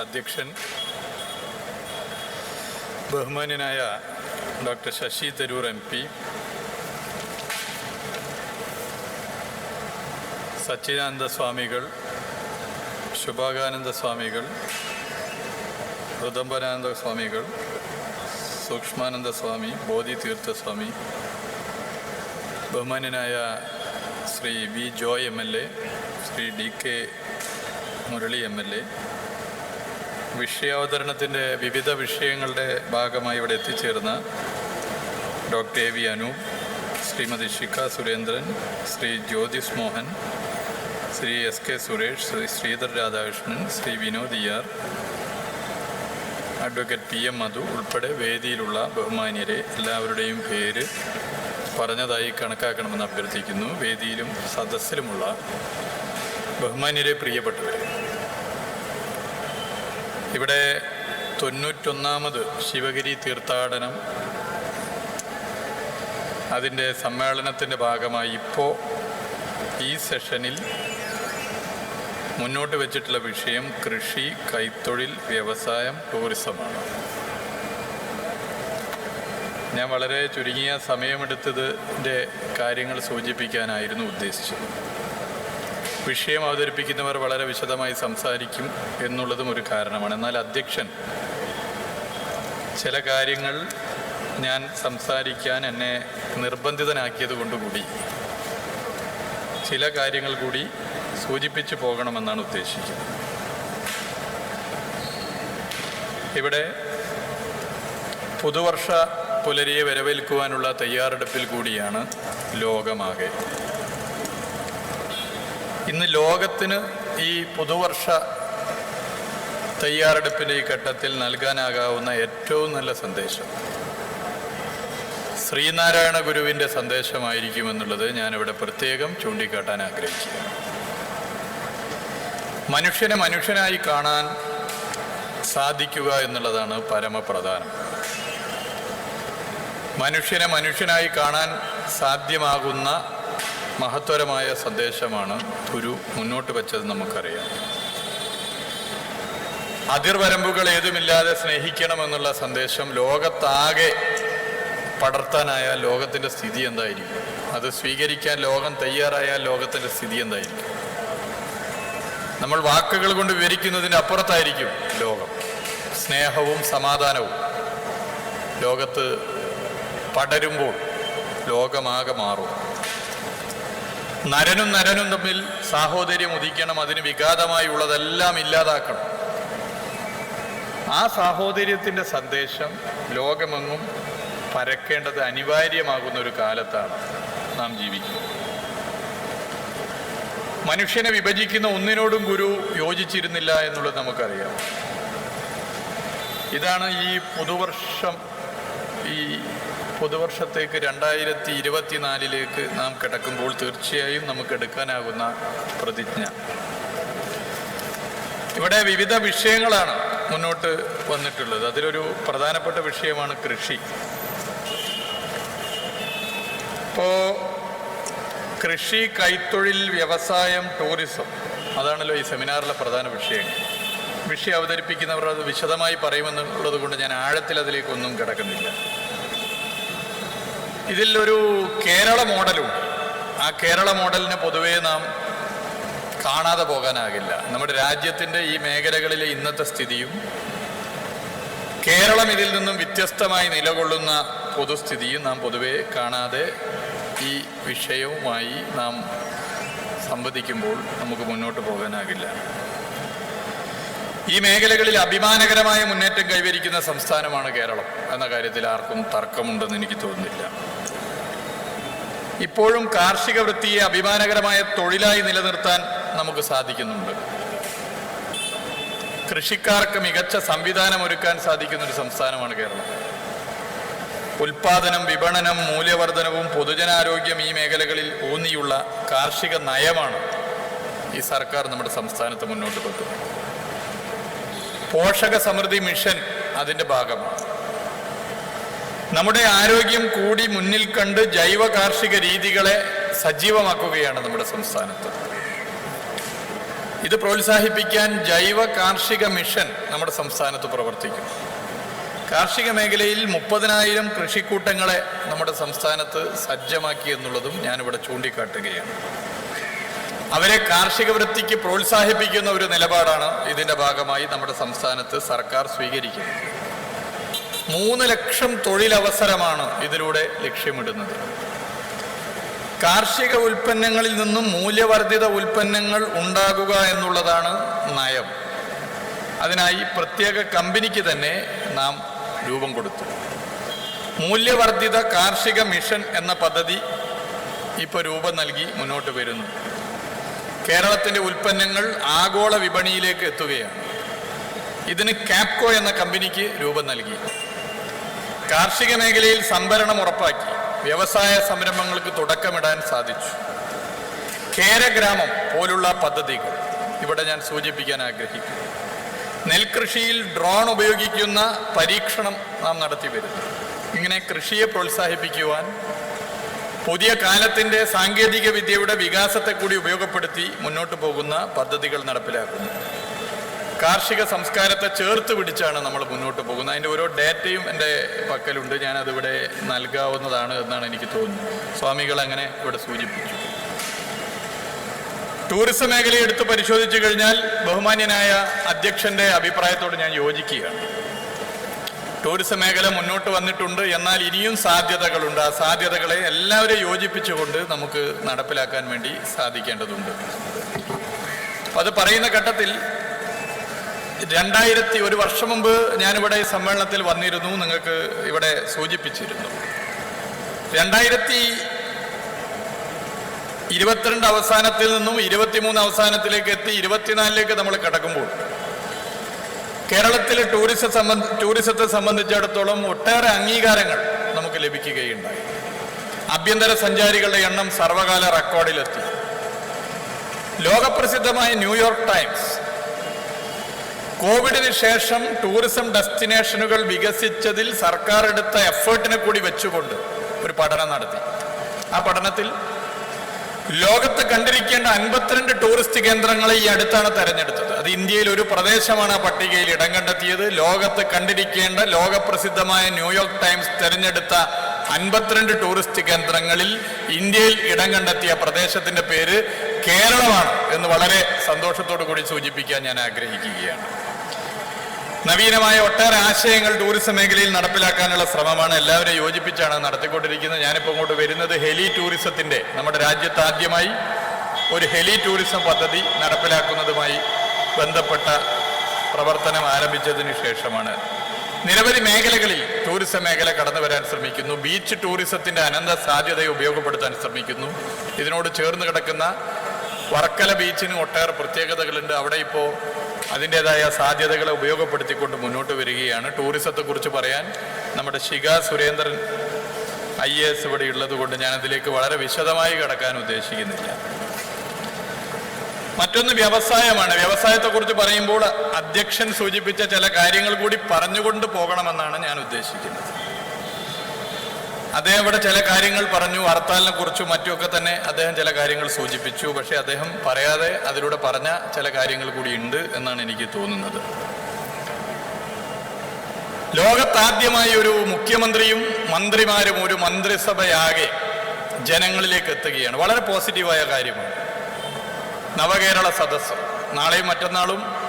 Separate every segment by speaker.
Speaker 1: അധ്യക്ഷൻ ബഹുമാന്യനായ doctor Shashi Tharoor M P Sachidananda സ്വാമികൾ ശുഭാകാനന്ദ സ്വാമികൾ ഋതംബരാനന്ദ സ്വാമികൾ സൂക്ഷ്മാനന്ദ സ്വാമി ബോധി തീർത്ഥസ്വാമി ബഹുമാന്യനായ Shri V Joy M L A Shri D K Murali M L A വിഷയാവതരണത്തിന്റെ വിവിധ വിഷയങ്ങളുടെ ഭാഗമായി ഇവിടെ എത്തിച്ചേർന്ന doctor A V Anoop Shrimati Shikha Surendran Shri Jyothis Mohan Shri S K Suresh Shri Sreedhar Radhakrishnan Shri Vinod ear advocate P M Madhu ഉൾപ്പെടെ വേദിയിലുള്ള ബഹുമാന്യരെ എല്ലാവരുടെയും പേര് പറഞ്ഞതായി കണക്കാക്കണമെന്ന് അഭ്യർത്ഥിക്കുന്നു. വേദിയിലും സദസ്സിലുമുള്ള ബഹുമാന്യരെ പ്രിയപ്പെട്ടവരെ ഇവിടെ തൊണ്ണൂറ്റൊന്നാമത് ശിവഗിരി തീർത്ഥാടനം അതിന്റെ സമ്മേളനത്തിന്റെ ഭാഗമായി ഇപ്പോൾ ഈ സെഷനിൽ മുന്നോട്ട് വെച്ചിട്ടുള്ള വിഷയം കൃഷി കൈത്തൊഴിൽ വ്യവസായം ടൂറിസമാണ്. ഞാൻ വളരെ ചുരുങ്ങിയ സമയമെടുത്തതിന്റെ കാര്യങ്ങൾ സൂചിപ്പിക്കാനായിരുന്നു ഉദ്ദേശിച്ചത്. വിഷയം അവതരിപ്പിക്കുന്നവർ വളരെ വിശദമായി സംസാരിക്കും എന്നുള്ളതും ഒരു കാരണമാണ്. എന്നാൽ അധ്യക്ഷൻ ചില കാര്യങ്ങൾ ഞാൻ സംസാരിക്കാൻ എന്നെ നിർബന്ധിതനാക്കിയത് കൊണ്ടുകൂടി. ചില കാര്യങ്ങൾ കൂടി സൂചിപ്പിച്ചു പോകണമെന്നാണ് ഉദ്ദേശിക്കുന്നത്. ഇവിടെ പുതുവർഷ പുലരിയെ വരവേൽക്കുവാനുള്ള തയ്യാറെടുപ്പിൽ കൂടിയാണ് ലോകമാകെ. ഇന്ന് ലോകത്തിന് ഈ പുതുവർഷ തയ്യാറെടുപ്പിന്റെ ഈ ഘട്ടത്തിൽ നൽകാനാകാവുന്ന ഏറ്റവും നല്ല സന്ദേശം. ശ്രീനാരായണ ഗുരുവിന്റെ സന്ദേശമായിരിക്കുമെന്നുള്ളത് ഞാനിവിടെ പ്രത്യേകം ചൂണ്ടിക്കാട്ടാൻ ആഗ്രഹിക്കുകയാണ്. മനുഷ്യനെ മനുഷ്യനായി കാണാൻ സാധിക്കുക എന്നുള്ളതാണ് പരമപ്രധാനം. മനുഷ്യനെ മനുഷ്യനായി കാണാൻ സാധ്യമാകുന്ന മഹത്വരമായ സന്ദേശമാണ് ഗുരു മുന്നോട്ട് വെച്ചത് നമുക്കറിയാം. അതിർവരമ്പുകൾ ഏതുമില്ലാതെ സ്നേഹിക്കണമെന്നുള്ള സന്ദേശം ലോകത്താകെ പടർത്താനായ ലോകത്തിന്റെ സ്ഥിതി എന്തായിരിക്കും? അത് സ്വീകരിക്കാൻ ലോകം തയ്യാറായാൽ ലോകത്തിന്റെ സ്ഥിതി എന്തായിരിക്കും? നമ്മൾ വാക്കുകൾ കൊണ്ട് വിവരിക്കുന്നതിന് അപ്പുറത്തായിരിക്കും ലോകം. സ്നേഹവും സമാധാനവും. ലോകത്ത് പടരുമ്പോൾ ലോകമാകെ മാറും. നരനും നരനും തമ്മിൽ സാഹോദര്യം ഉദിക്കണം അതിന് വിഘാതമായി ഉള്ളതെല്ലാം ഇല്ലാതാക്കണം. ആ സാഹോദര്യത്തിന്റെ സന്ദേശം ലോകമെങ്ങും പരക്കേണ്ടത് അനിവാര്യമാകുന്ന ഒരു കാലത്താണ് നാം ജീവിക്കുന്നത്. മനുഷ്യനെ വിഭജിക്കുന്ന ഒന്നിനോടും ഗുരു യോജിച്ചിരുന്നില്ല എന്നുള്ളത് നമുക്കറിയാം. ഇതാണ് ഈ പുതുവർഷം ഈ പുതുവർഷത്തേക്ക് രണ്ടായിരത്തി ഇരുപത്തിനാലിലേക്ക് നാം കിടക്കുമ്പോൾ തീർച്ചയായും നമുക്ക് എടുക്കാനാകുന്ന പ്രതിജ്ഞ. ഇവിടെ വിവിധ വിഷയങ്ങളാണ് മുന്നോട്ട് വന്നിട്ടുള്ളത്. അതിലൊരു പ്രധാനപ്പെട്ട വിഷയമാണ് കൃഷി. ഇപ്പോൾ കൃഷി കൈത്തൊഴിൽ വ്യവസായം ടൂറിസം അതാണല്ലോ ഈ സെമിനാറിലെ പ്രധാന വിഷയങ്ങൾ. വിഷയം അവതരിപ്പിക്കുന്നവർ അത് വിശദമായി പറയുമെന്നുള്ളത് കൊണ്ട് ഞാൻ ആഴത്തിൽ അതിലേക്കൊന്നും കിടക്കുന്നില്ല. ഇതിൽ ഒരു കേരള മോഡലും. ആ കേരള മോഡലിനെ പൊതുവേ നാം കാണാതെ പോകാനാകില്ല. നമ്മുടെ രാജ്യത്തിന്റെ ഈ മേഖലകളിലെ ഇന്നത്തെ സ്ഥിതിയും കേരളം ഇതിൽ നിന്നും വ്യത്യസ്തമായി നിലകൊള്ളുന്ന പൊതുസ്ഥിതിയും നാം പൊതുവേ കാണാതെ ഈ വിഷയവുമായി നാം സംവദിക്കുമ്പോൾ നമുക്ക് മുന്നോട്ട് പോകാനാകില്ല. ഈ മേഖലകളിൽ അഭിമാനകരമായ മുന്നേറ്റം കൈവരിക്കുന്ന സംസ്ഥാനമാണ് കേരളം എന്ന കാര്യത്തിൽ ആർക്കും തർക്കമുണ്ടെന്ന് എനിക്ക് തോന്നുന്നില്ല. ഇപ്പോഴും കാർഷിക വൃത്തിയെ അഭിമാനകരമായ തൊഴിലായി നിലനിർത്താൻ നമുക്ക് സാധിക്കുന്നുണ്ട്. കൃഷിക്കാർക്ക് മികച്ച സംവിധാനം ഒരുക്കാൻ സാധിക്കുന്ന ഒരു സംസ്ഥാനമാണ് കേരളം. ഉൽപാദനം വിപണനം മൂല്യവർധനവും പൊതുജനാരോഗ്യം ഈ മേഖലകളിൽ ഊന്നിയുള്ള കാർഷിക നയമാണ് ഈ സർക്കാർ നമ്മുടെ സംസ്ഥാനത്ത് മുന്നോട്ട് വെക്കുന്നത് പോഷക സമൃദ്ധി മിഷൻ അതിന്റെ ഭാഗമാണ്. നമ്മുടെ ആരോഗ്യം കൂടി മുന്നിൽ കണ്ട് ജൈവ കാർഷിക രീതികളെ സജീവമാക്കുകയാണ് നമ്മുടെ സംസ്ഥാനത്ത്. ഇത് പ്രോത്സാഹിപ്പിക്കാൻ ജൈവ കാർഷിക മിഷൻ നമ്മുടെ സംസ്ഥാനത്ത് പ്രവർത്തിക്കും. കാർഷിക മേഖലയിൽ മുപ്പതിനായിരം കൃഷിക്കൂട്ടങ്ങളെ നമ്മുടെ സംസ്ഥാനത്ത് സജ്ജമാക്കി എന്നുള്ളതും ഞാനിവിടെ ചൂണ്ടിക്കാട്ടുകയാണ്. അവരെ കാർഷിക വൃത്തിക്ക് പ്രോത്സാഹിപ്പിക്കുന്ന ഒരു നിലപാടാണ് ഇതിന്റെ ഭാഗമായി നമ്മുടെ സംസ്ഥാനത്ത് സർക്കാർ സ്വീകരിക്കുന്നത്. മൂന്ന് ലക്ഷം തൊഴിലവസരമാണ് ഇതിലൂടെ ലക്ഷ്യമിടുന്നത്. കാർഷിക ഉൽപ്പന്നങ്ങളിൽ നിന്നും മൂല്യവർദ്ധിത ഉൽപ്പന്നങ്ങൾ ഉണ്ടാകുക എന്നുള്ളതാണ് നയം. അതിനായി പ്രത്യേക കമ്പനിക്ക് തന്നെ നാം രൂപം കൊടുത്തു. മൂല്യവർദ്ധിത കാർഷിക മിഷൻ എന്ന പദ്ധതി ഇപ്പോൾ രൂപം നൽകി മുന്നോട്ട് വരുന്നു. കേരളത്തിന്റെ ഉൽപ്പന്നങ്ങൾ ആഗോള വിപണിയിലേക്ക് എത്തുകയാണ്. ഇതിന് കാപ്കോ എന്ന കമ്പനിക്ക് രൂപം നൽകി. കാർഷിക മേഖലയിൽ സംഭരണം ഉറപ്പാക്കി വ്യവസായ സംരംഭങ്ങൾക്ക് തുടക്കമിടാൻ സാധിച്ചു. കേരഗ്രാമം പോലുള്ള പദ്ധതികൾ ഇവിടെ ഞാൻ സൂചിപ്പിക്കാൻ ആഗ്രഹിക്കുന്നു. നെൽകൃഷിയിൽ ഡ്രോൺ ഉപയോഗിക്കുന്ന പരീക്ഷണം നാം നടത്തി വരുന്നു. ഇങ്ങനെ കൃഷിയെ പ്രോത്സാഹിപ്പിക്കുവാൻ പുതിയ കാലത്തിന്റെ സാങ്കേതിക വിദ്യയുടെ വികാസത്തെ കൂടി ഉപയോഗപ്പെടുത്തി മുന്നോട്ട് പോകുന്ന പദ്ധതികൾ നടപ്പിലാക്കുന്നു. കാർഷിക സംസ്കാരത്തെ ചേർത്ത് പിടിച്ചാണ് നമ്മൾ മുന്നോട്ട് പോകുന്നത്. അതിന്റെ ഓരോ ഡേറ്റയും എന്റെ പക്കലുണ്ട്. ഞാനതിവിടെ നൽകാവുന്നതാണ് എന്നാണ് എനിക്ക് തോന്നുന്നത്. സ്വാമികൾ അങ്ങനെ ഇവിടെ സൂചിപ്പിച്ചു. ടൂറിസം മേഖല എടുത്ത് പരിശോധിച്ചു കഴിഞ്ഞാൽ ബഹുമാന്യനായ അധ്യക്ഷന്റെ അഭിപ്രായത്തോട് ഞാൻ യോജിക്കുകയാണ്. ടൂറിസം മേഖല മുന്നോട്ട് വന്നിട്ടുണ്ട്. എന്നാൽ ഇനിയും സാധ്യതകളുണ്ട്. ആ സാധ്യതകളെ എല്ലാവരെയും യോജിപ്പിച്ചുകൊണ്ട് നമുക്ക് നടപ്പിലാക്കാൻ വേണ്ടി സാധിക്കേണ്ടതുണ്ട്. അത് പറയുന്ന ഘട്ടത്തിൽ രണ്ടായിരത്തി ഒരു വർഷം മുമ്പ് ഞാനിവിടെ സമ്മേളനത്തിൽ വന്നിരുന്നു നിങ്ങൾക്ക് ഇവിടെ സൂചിപ്പിച്ചിരുന്നു. രണ്ടായിരത്തി ഇരുപത്തിരണ്ട് അവസാനത്തിൽ നിന്നും ഇരുപത്തിമൂന്ന് അവസാനത്തിലേക്ക് എത്തി ഇരുപത്തിനാലിലേക്ക് നമ്മൾ കടക്കുമ്പോൾ കേരളത്തിലെ ടൂറിസം സംബന്ധ ടൂറിസത്തെ സംബന്ധിച്ചിടത്തോളം ഒട്ടേറെ അംഗീകാരങ്ങൾ നമുക്ക് ലഭിക്കുകയുണ്ടായി. ആഭ്യന്തര സഞ്ചാരികളുടെ എണ്ണം സർവകാല റെക്കോർഡിലെത്തി. ലോകപ്രസിദ്ധമായ ന്യൂയോർക്ക് ടൈംസ് കോവിഡിന് ശേഷം ടൂറിസം ഡെസ്റ്റിനേഷനുകൾ വികസിച്ചതിൽ സർക്കാർ എടുത്ത എഫേർട്ടിനെ കൂടി വെച്ചുകൊണ്ട് ഒരു പഠനം നടത്തി. ആ പഠനത്തിൽ ലോകത്ത് കണ്ടിരിക്കേണ്ട അൻപത്തിരണ്ട് ടൂറിസ്റ്റ് കേന്ദ്രങ്ങളെ ഈ അടുത്താണ് തെരഞ്ഞെടുത്തത്. അത് ഇന്ത്യയിൽ ഒരു പ്രദേശമാണ് ആ പട്ടികയിൽ ഇടം കണ്ടെത്തിയത്. ലോകത്ത് കണ്ടിരിക്കേണ്ട ലോകപ്രസിദ്ധമായ ന്യൂയോർക്ക് ടൈംസ് തെരഞ്ഞെടുത്ത അൻപത്തിരണ്ട് ടൂറിസ്റ്റ് കേന്ദ്രങ്ങളിൽ ഇന്ത്യയിൽ ഇടം കണ്ടെത്തിയ പ്രദേശത്തിന്റെ പേര് കേരളമാണ് എന്ന് വളരെ സന്തോഷത്തോടു കൂടി സൂചിപ്പിക്കാൻ ഞാൻ ആഗ്രഹിക്കുകയാണ്. നവീനമായ ഒട്ടേറെ ആശയങ്ങൾ ടൂറിസം മേഖലയിൽ നടപ്പിലാക്കാനുള്ള ശ്രമമാണ് എല്ലാവരെയും യോജിപ്പിച്ചാണ് നടത്തിക്കൊണ്ടിരിക്കുന്നത്. ഞാനിപ്പോൾ ഇങ്ങോട്ട് വരുന്നത് ഹെലി ടൂറിസത്തിന്റെ നമ്മുടെ രാജ്യത്ത് ആദ്യമായി ഒരു ഹെലി ടൂറിസം പദ്ധതി നടപ്പിലാക്കുന്നതുമായി ബന്ധപ്പെട്ട പ്രവർത്തനം ആരംഭിച്ചതിന് ശേഷമാണ്. നിരവധി മേഖലകളിൽ ടൂറിസം മേഖല കടന്നു വരാൻ ശ്രമിക്കുന്നു. ബീച്ച് ടൂറിസത്തിന്റെ അനന്ത സാധ്യതയെ ഉപയോഗപ്പെടുത്താൻ ശ്രമിക്കുന്നു. ഇതിനോട് ചേർന്ന് കിടക്കുന്ന വർക്കല ബീച്ചിന് ഒട്ടേറെ പ്രത്യേകതകളുണ്ട്. അവിടെ ഇപ്പോൾ അതിന്റെതായ സാധ്യതകളെ ഉപയോഗപ്പെടുത്തിക്കൊണ്ട് മുന്നോട്ട് വരികയാണ്. ടൂറിസത്തെക്കുറിച്ച് പറയാൻ നമ്മുടെ Shikha Surendran I A S ഇവിടെ ഉള്ളത് കൊണ്ട് ഞാൻ അതിലേക്ക് വളരെ വിശദമായി കടക്കാൻ ഉദ്ദേശിക്കുന്നില്ല. മറ്റൊന്ന് വ്യവസായമാണ്. വ്യവസായത്തെക്കുറിച്ച് പറയുമ്പോൾ അധ്യക്ഷൻ സൂചിപ്പിച്ച ചില കാര്യങ്ങൾ കൂടി പറഞ്ഞുകൊണ്ട് പോകണമെന്നാണ് ഞാൻ ഉദ്ദേശിക്കുന്നത്. അദ്ദേഹം ഇവിടെ ചില കാര്യങ്ങൾ പറഞ്ഞു ഹർത്താലിനെ കുറിച്ചും മറ്റുമൊക്കെ തന്നെ അദ്ദേഹം ചില കാര്യങ്ങൾ സൂചിപ്പിച്ചു. പക്ഷേ അദ്ദേഹം പറയാതെ അതിലൂടെ പറഞ്ഞ ചില കാര്യങ്ങൾ കൂടി ഉണ്ട് എന്നാണ് എനിക്ക് തോന്നുന്നത്. ലോകത്താദ്യമായി ഒരു മുഖ്യമന്ത്രിയും മന്ത്രിമാരും ഒരു മന്ത്രിസഭയാകെ ജനങ്ങളിലേക്ക് എത്തുകയാണ്. വളരെ പോസിറ്റീവായ കാര്യമാണ്. നവകേരള സദസ്സ്. നാളെയും മറ്റന്നാളും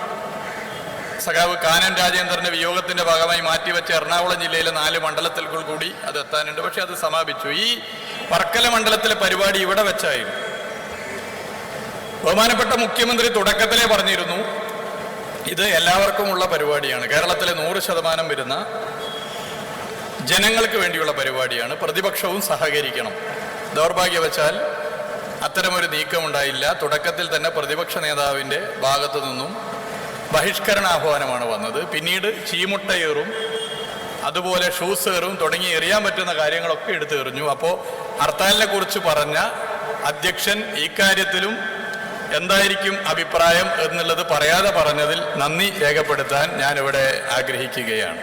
Speaker 1: സഖാവ് കാനൻ രാജേന്ദ്രന്റെ വിയോഗത്തിന്റെ ഭാഗമായി മാറ്റിവെച്ച എറണാകുളം ജില്ലയിലെ നാല് മണ്ഡലത്തിൽ കൂടി അത് എത്താനുണ്ട്. പക്ഷെ അത് സമാപിച്ചു. ഈ വർക്കല മണ്ഡലത്തിലെ പരിപാടി ഇവിടെ വെച്ചായിരുന്നു. ബഹുമാനപ്പെട്ട മുഖ്യമന്ത്രി തുടക്കത്തിലേ പറഞ്ഞിരുന്നു ഇത് എല്ലാവർക്കുമുള്ള പരിപാടിയാണ്. കേരളത്തിലെ നൂറ് ശതമാനം വരുന്ന ജനങ്ങൾക്ക് വേണ്ടിയുള്ള പരിപാടിയാണ്. പ്രതിപക്ഷവും സഹകരിക്കണം. ദൗർഭാഗ്യവശാൽ അത്തരമൊരു നീക്കമുണ്ടായില്ല. തുടക്കത്തിൽ തന്നെ പ്രതിപക്ഷ നേതാവിന്റെ ഭാഗത്തു നിന്നും ബഹിഷ്കരണ ആഹ്വാനമാണ് വന്നത്. പിന്നീട് ചീമുട്ടയേറും അതുപോലെ ഷൂസ് ഷൂസേറും തുടങ്ങി എറിയാൻ പറ്റുന്ന കാര്യങ്ങളൊക്കെ എടുത്തു എറിഞ്ഞു. അപ്പോൾ ഹർത്താലിനെ കുറിച്ച് പറഞ്ഞ അധ്യക്ഷൻ ഇക്കാര്യത്തിലും എന്തായിരിക്കും അഭിപ്രായം എന്നുള്ളത് പറയാതെ പറഞ്ഞതിൽ നന്ദി രേഖപ്പെടുത്താൻ ഞാനിവിടെ ആഗ്രഹിക്കുകയാണ്.